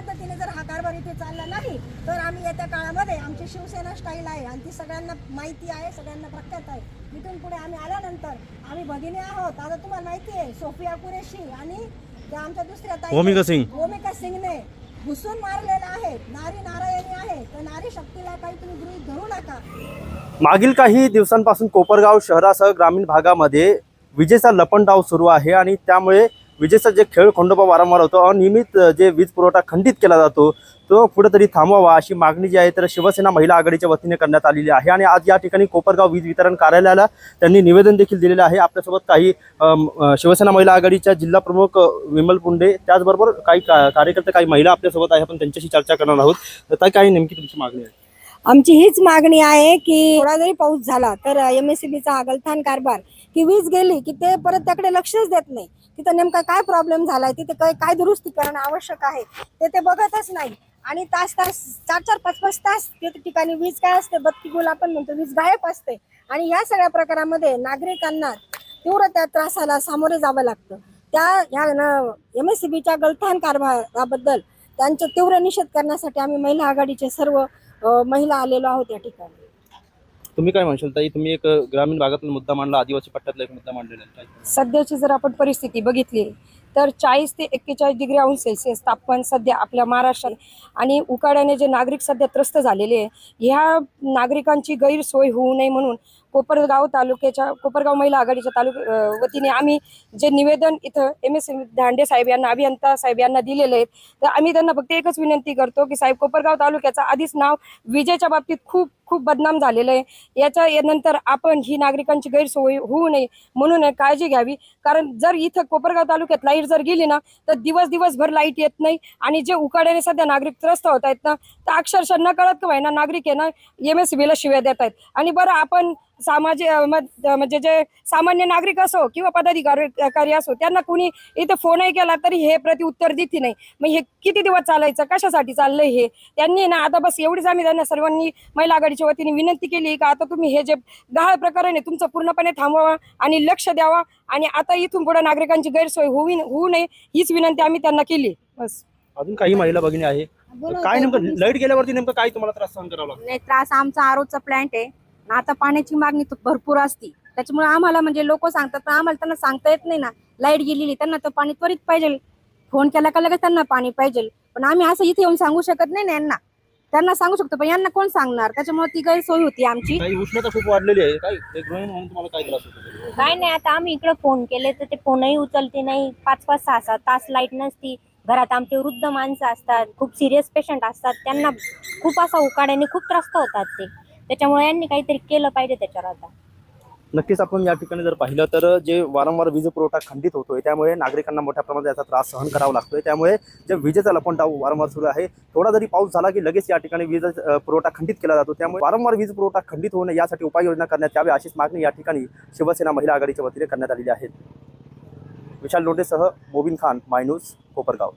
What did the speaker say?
पद्धतीने जर हा कारभार इथे चालला नाही तर आम्ही येत्या काळामध्ये आमची शिवसेना स्टाईल आहे आणि ती सगळ्यांना माहिती आहे सगळ्यांना प्रख्यात आहे. इथून पुढे आम्ही आल्यानंतर आम्ही भगिनी आहोत. आता तुम्हाला माहिती आहे सोफिया कुरेशी आणि आमच्या दुसऱ्या ताई सिंग. भूमिका सिंगने घुसून मारलेला आहे नारी नारायणी आहे तर नारी शक्तीला काही तुम्ही गृहित धरू नका. मागील काही दिवसांपासून कोपरगाव शहरासह ग्रामीण भागामध्ये विजेचा लपंडाव सुरू आहे आणि त्यामुळे विजेचा जे खेळ खंडोबा वारंवार होतो अनियमित जे वीज पुरवठा खंडित केला जातो तो कुठेतरी थांबवावा अशी मागणी जी आहे तर शिवसेना महिला आघाडीच्या वतीने करण्यात आलेली आहे. आणि आज या ठिकाणी कोपरगाव वीज वितरण कार्यालयाला त्यांनी निवेदन देखील दिलेलं आहे. आपल्यासोबत काही शिवसेना महिला आघाडीच्या जिल्हा प्रमुख विमल पुंडे त्याचबरोबर काही का- कार्यकर्ते काही महिला आपल्यासोबत आहे. आपण त्यांच्याशी चर्चा करणार आहोत. तर काही नेमकी तुमची मागणी आहे? आमची हीच मागणी आहे की थोडा जरी पाऊस झाला तर एम एस सी बीचा हा कारभार की वीज गेली की ते परत त्याकडे लक्षच देत नाही. तिथं नेमका काय प्रॉब्लेम झालाय? तिथे काय काय दुरुस्ती करणं आवश्यक आहे? ते ते बघतच नाही. आणि तास तास चार चार पाच पाच तास ते ठिकाणी वीज काय असते? बत्ती गुल आपण म्हणतो वीज गायब असते. आणि या सगळ्या प्रकारामध्ये नागरिकांना तीव्र त्या त्रासाला सामोरे जावं लागतं. त्या ह्या एम एस सी बीच्या गलथान कारभाराबद्दल त्यांचा तीव्र निषेध करण्यासाठी आम्ही महिला आघाडीचे सर्व महिला आलेलो आहोत या ठिकाणी. तुम्ही काय म्हणशाल? ताई तुम्ही एक ग्रामीण भागातला मुद्दा मांडला आदिवासी पट्ट्यातला एक मुद्दा मांडलेला आहे. सध्याची जर आपण परिस्थिती बघितली तर चाळीस ते एक्केचाळीस डिग्री अंश सेल्सिअस तापमान सध्या आपल्या महाराष्ट्रात आणि उकाड्याने जे नागरिक सध्या त्रस्त झालेले आहे ह्या नागरिकांची गैरसोय होऊ नये म्हणून कोपरगाव तालुक्याच्या कोपरगाव महिला आघाडीच्या तालुक वतीने आम्ही जे निवेदन इथं एम एस धांडे साहेब यांना अभियंता साहेब यांना दिलेले आहेत तर आम्ही त्यांना फक्त एकच विनंती करतो की साहेब कोपरगाव तालुक्याचं आधीच नाव विजेच्या बाबतीत खूप खूप बदनाम झालेलं आहे. याच्या नंतर आपण ही नागरिकांची गैरसोय होऊ नये म्हणून काळजी घ्यावी. कारण जर इथं कोपरगाव तालुक्यात लाइट जर गेली ना तर दिवस दिवसभर लाइट येत नाही. आणि जे उकाड्याने सध्या नागरिक त्रस्त होत आहेत ना तर अक्षरशः न कळत का ना नागरिक आहे ना एम एस बीला शिव्या देत आहेत. आणि बरं आपण सामाजिक म्हणजे जे सामान्य नागरिक असो किंवा पदाधिकारी असो त्यांना कुणी इथं फोनही केला तरी हे प्रति उत्तर देते नाही. मग हे किती दिवस चालायचं? कशासाठी चाललंय हे? त्यांनी ना आता बस एवढीच आम्ही त्यांना सर्वांनी महिला आघाडीच्या वतीने विनंती केली का आता तुम्ही हे जे गहाळ प्रकरण आहे तुमचं पूर्णपणे थांबवावा आणि लक्ष द्यावा. आणि आता इथून पुढे नागरिकांची गैरसोय होऊ होऊ नये हीच विनंती आम्ही त्यांना केली. बस. अजून काही महिला भगिनी आहे? काय नेमकं लाइट गेल्यावरती नेमकं काय तुम्हाला त्रास सहन करावा लागतो? नाही त्रास आमचा आरोचा प्लांट आहे. आणि आता पाण्याची मागणी तर भरपूर असती. त्याच्यामुळे आम्हाला म्हणजे लोक सांगतात पण आम्हाला त्यांना सांगता येत नाही ना. लाइट गेलेली त्यांना तर पाणी त्वरित पाहिजे. फोन केला का लगेच त्यांना पाणी पाहिजे. पण आम्ही असं इथे येऊन सांगू शकत नाही ना यांना. त्यांना सांगू शकतो पण यांना कोण सांगणार? त्याच्यामुळे ती गैरसोय होती आमची. काही उष्णता खूप वाढलेली आहे. काय ते गृहिणी म्हणून तुम्हाला काय त्रास होतो? काय नाही आता आम्ही इकडे फोन केले तर ते फोनही उचलते नाही. पाच पाच सहा सहा तास लाइट नसती. घरात आमचे वृद्ध माणसं असतात खूप सिरियस पेशंट असतात. त्यांना खूप असा उकाड्याने खूप त्रस्त होतात ते. त्याच्यामुळे यांनी काहीतरी केलं पाहिजे त्याच्यावर आता. नक्कीच आपण या ठिकाणी जर पाहिलं तर जे वारंवार वीज पुरवठा खंडित होतोय त्यामुळे नागरिकांना मोठ्या प्रमाणात याचा त्रास सहन करावा लागतोय. त्यामुळे जे विजेचा लपंडाव वारंवार सुरू आहे थोडा जरी पाऊस झाला की लगेच या ठिकाणी वीज पुरवठा खंडित केला जातो. त्यामुळे वारंवार वीज पुरवठा खंडित होऊ नये यासाठी उपाययोजना करण्यात यावी अशीच मागणी या ठिकाणी शिवसेना महिला आघाडीच्या वतीने करण्यात आलेली आहे. विशाल लोटेसह मोबिन खान मायनूस कोपरगाव.